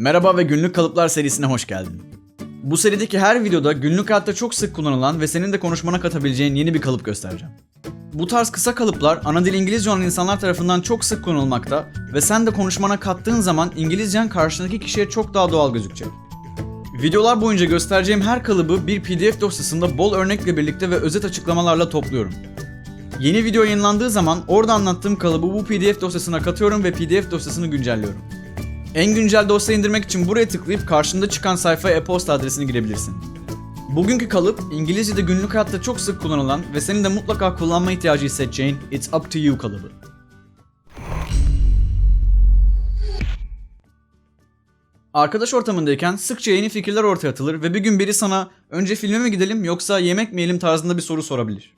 Merhaba ve Günlük Kalıplar serisine hoş geldin. Bu serideki her videoda günlük hayatta çok sık kullanılan ve senin de konuşmana katabileceğin yeni bir kalıp göstereceğim. Bu tarz kısa kalıplar ana dil İngilizce olan insanlar tarafından çok sık kullanılmakta ve sen de konuşmana kattığın zaman İngilizcen karşındaki kişiye çok daha doğal gözükecek. Videolar boyunca göstereceğim her kalıbı bir PDF dosyasında bol örnekle birlikte ve özet açıklamalarla topluyorum. Yeni video yayınlandığı zaman orada anlattığım kalıbı bu PDF dosyasına katıyorum ve PDF dosyasını güncelliyorum. En güncel dosya indirmek için buraya tıklayıp karşında çıkan sayfaya e-posta adresini girebilirsin. Bugünkü kalıp İngilizce'de günlük hayatta çok sık kullanılan ve senin de mutlaka kullanma ihtiyacı hissedeceğin It's up to you kalıbı. Arkadaş ortamındayken sıkça yeni fikirler ortaya atılır ve bir gün biri sana önce filme mi gidelim yoksa yemek mi yiyelim tarzında bir soru sorabilir.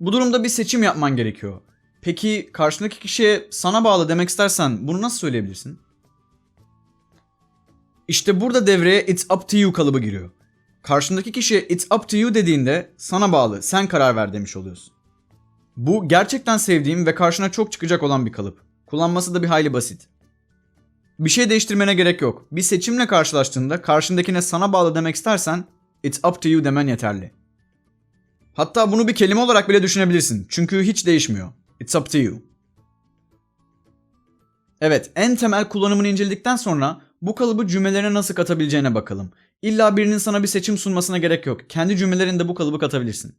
Bu durumda bir seçim yapman gerekiyor. Peki karşındaki kişiye sana bağlı demek istersen bunu nasıl söyleyebilirsin? İşte burada devreye it's up to you kalıbı giriyor. Karşındaki kişiye it's up to you dediğinde sana bağlı, sen karar ver demiş oluyorsun. Bu gerçekten sevdiğim ve karşına çok çıkacak olan bir kalıp. Kullanması da bir hayli basit. Bir şey değiştirmene gerek yok. Bir seçimle karşılaştığında karşındakine sana bağlı demek istersen it's up to you demen yeterli. Hatta bunu bir kelime olarak bile düşünebilirsin. Çünkü hiç değişmiyor. It's up to you. Evet, en temel kullanımını inceledikten sonra bu kalıbı cümlelerine nasıl katabileceğine bakalım. İlla birinin sana bir seçim sunmasına gerek yok. Kendi cümlelerinde bu kalıbı katabilirsin.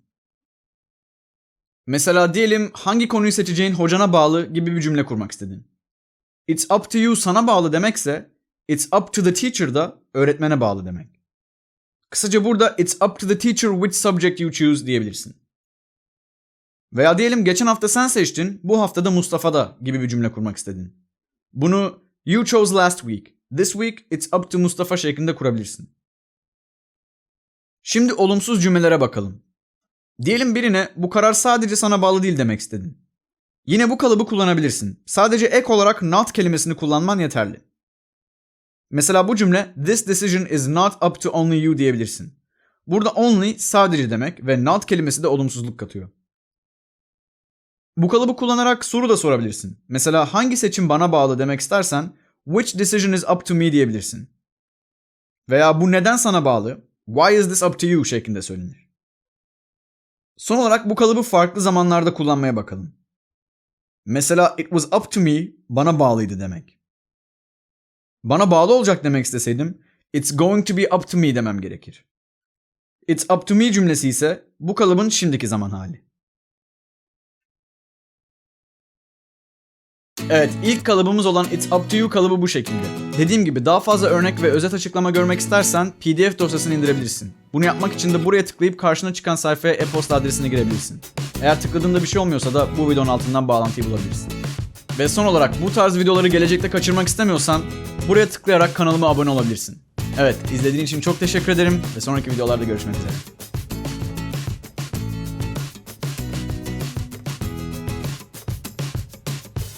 Mesela diyelim hangi konuyu seçeceğin hocana bağlı gibi bir cümle kurmak istedin. It's up to you sana bağlı demekse it's up to the teacher da öğretmene bağlı demek. Kısaca burada it's up to the teacher which subject you choose diyebilirsin. Veya diyelim geçen hafta sen seçtin, bu hafta da Mustafa'da gibi bir cümle kurmak istedin. Bunu you chose last week. This week it's up to Mustafa şeklinde kurabilirsin. Şimdi olumsuz cümlelere bakalım. Diyelim birine bu karar sadece sana bağlı değil demek istedin. Yine bu kalıbı kullanabilirsin. Sadece ek olarak not kelimesini kullanman yeterli. Mesela bu cümle this decision is not up to only you diyebilirsin. Burada only sadece demek ve not kelimesi de olumsuzluk katıyor. Bu kalıbı kullanarak soru da sorabilirsin. Mesela hangi seçim bana bağlı demek istersen which decision is up to me diyebilirsin. Veya bu neden sana bağlı? Why is this up to you şeklinde söylenir. Son olarak bu kalıbı farklı zamanlarda kullanmaya bakalım. Mesela it was up to me bana bağlıydı demek. Bana bağlı olacak demek isteseydim it's going to be up to me demem gerekir. It's up to me cümlesi ise bu kalıbın şimdiki zaman hali. Evet, ilk kalıbımız olan It's Up To You kalıbı bu şekilde. Dediğim gibi daha fazla örnek ve özet açıklama görmek istersen PDF dosyasını indirebilirsin. Bunu yapmak için de buraya tıklayıp karşına çıkan sayfaya e-posta adresini girebilirsin. Eğer tıkladığında bir şey olmuyorsa da bu videonun altından bağlantıyı bulabilirsin. Ve son olarak bu tarz videoları gelecekte kaçırmak istemiyorsan buraya tıklayarak kanalıma abone olabilirsin. Evet, izlediğin için çok teşekkür ederim ve sonraki videolarda görüşmek üzere.